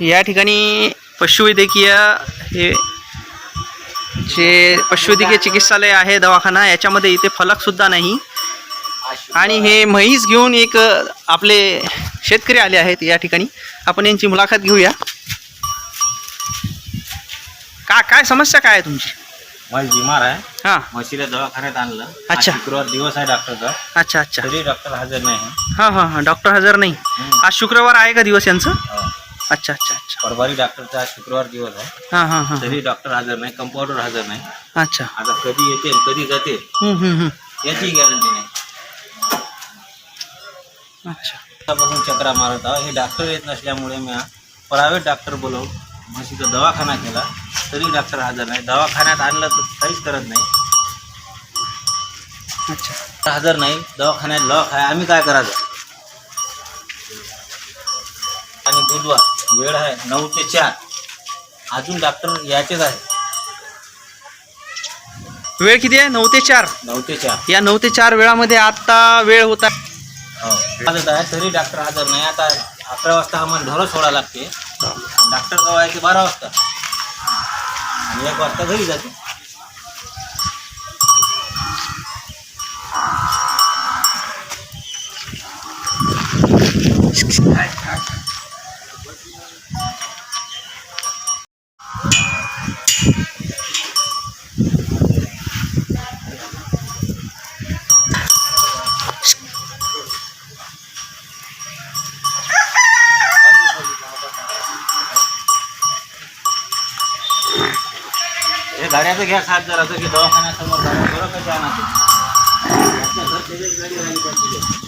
या ठिकाणी पशुवैद्यकीय हे जे पशुवैद्यकीय चिकित्सालय आहे दवाखाना याच्यामध्ये इथे फलकसुद्धा नाही. आणि हे म्हैस घेऊन एक आपले शेतकरी आले आहेत या ठिकाणी. आपण यांची मुलाखत घेऊया. का काय समस्या काय आहे तुमची? माझी बिमार आहे. हां. म्हशीला दवाखान्यात आणलं. आज अच्छा. शुक्रवार दिवस आहे डॉक्टरचा अच्छा अच्छा. तरी डॉक्टर हजर नाही आहे. हां हां हां. डॉक्टर हजर नाही. हम्म. आज शुक्रवार आहे का दिवस यांचं? हो. अच्छा अच्छा अच्छा. परवारी डॉक्टरचा आज शुक्रवार दिवस आहे. हां हां हां. तरी डॉक्टर हजर नाही. कंपाऊंडर हजर नाही. अच्छा. आता कधी येते आणि कधी जाते हम्म, हम्म, हम्म. याची गॅरंटी नाही. अच्छा. बघून चक्रा मारत आहो हे डॉक्टर येत नसल्यामुळे मी प्रायव्हेट डॉक्टर बोलवून म्हशीचा दवाखाना केला. तरी डॉक्टर हजर नाही. दवाखान्यात आणलं तर काहीच करत नाही. अच्छा. हजर नाही. दवाखान्यात लॉक आहे. आम्ही काय करायचं? आणि बुधवार वेळ आहे नऊ ते चार. अजून डॉक्टर यायचेच आहे. वेळ किती आहे? नऊ ते चार. नऊ ते चार. या नऊ ते चार वेळामध्ये आता वेळ होता हो. आहे तरी डॉक्टर हजर नाही. आता अकरा वाजता आम्हाला ढोरं सोडा लागते. डॉक्टर आहे ते बारा वाजता. मी एक वाजता घरी जाते. गाड्याचं घ्या साथ जर असं की दवाखान्यासमोर बरं कशी आणायचं गाडी राहिली पाहिजे